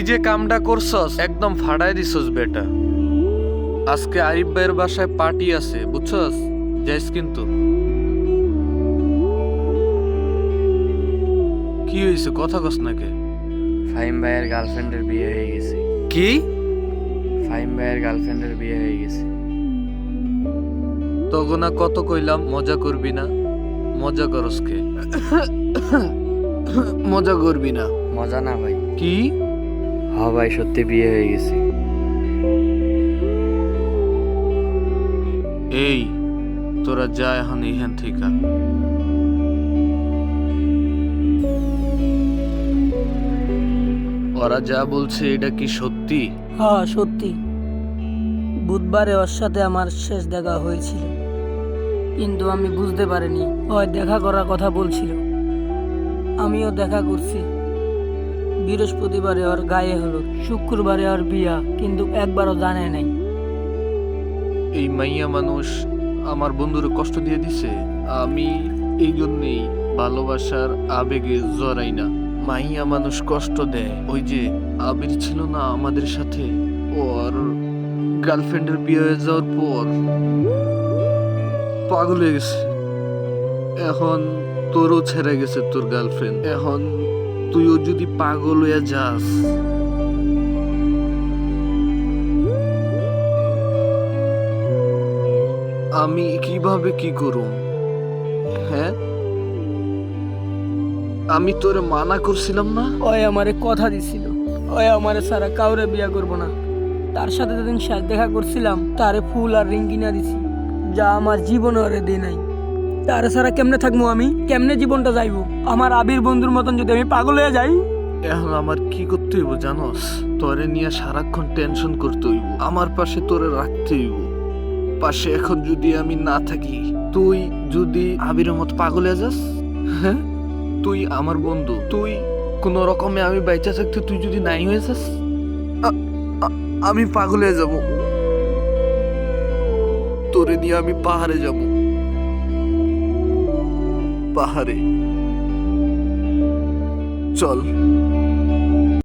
তুই যে কামটা করছস একদম ফাড়াই দিছস বেটা। আজকে আরিফ ভাইয়ের বাসায় পার্টি আছে বুঝছস? যাইস কিন্তু। কি হয়েছে কথা কস নাকি ফাহিম ভাইয়ের গার্লফ্রেন্ডের বিয়ে হয়ে গেছে। কি? ফাহিম ভাইয়ের গার্লফ্রেন্ডের বিয়ে হয়ে গেছে। তখন না কত কইলাম মজা করবি না? মজা করস কে? মজা করবি না। মজা না ভাই। কি? হ ভাই সত্যি বিয়ে হয়ে গেছে। এই তোরা যা এখন এখান থেকে। ওরা যা বলছে এটা কি সত্যি? হ্যাঁ সত্যি। বুধবারে ওর সাথে আমার শেষ দেখা হয়েছিল। কিন্তু আমি বুঝতে পারিনি হয় দেখা করার কথা বলছিল। আমিও দেখা করছি। বৃহস্পতিবারে ওর গায়ে হলো শুক্রবারে ওর বিয়া, কিন্তু একবারও জানে নাই। এই মাইয়া মানুষ আমার বন্ধুর কষ্ট দিয়ে দিছে, আমি এই জন্যেই ভালোবাসার আবেগে জড়াই না। মাইয়া মানুষ কষ্ট দেয়, ওই যে আবির ছিল না আমাদের সাথে, ওর গার্লফ্রেন্ডের বিয়ে হয়ে যাওয়ার পর পাগল হয়ে গেছে। এখন তোরও ছেড়ে গেছে তোর গার্লফ্রেন্ড, এখন তুইও যদি পাগল হয়ে যাস। আমি কীভাবে কি করুম? হ্যাঁ? আমি তোরে মানা করছিলাম না? ওই আমারে কথা দিছিল। ওই আমারে সারা কাউরে বিয়া করব না। তার সাথে যেদিন শেষ দেখা করছিলাম, তারে ফুল আর রিং কিনা দিছি। যা আমার জীবনে ওরে দে নাই। তারে সারা কেমনে থাকব আমি? কেমনে জীবনটা যাইবো? আমার আবির বন্ধুর মতন যদি আমি পাগল হয়ে যাই? এখন আমার কি করতে হইব জানোস? তোরে নিয়ে সারাক্ষণ টেনশন করতে হইব। আমার পাশে তোরে রাখতে হইব। পাশে এখন যদি আমি না থাকি, তুই যদি আবিরের মতো পাগল হয়ে যাস? হ্যাঁ? তুই আমার বন্ধু। তুই কোন রকমে আমি বাইচা থাকতে তুই যদি নাই হয়ে যাস? আমি পাগল হয়ে যাব। তোরে নিয়ে আমি পাহাড়ে যাব। পাহাড়ে চল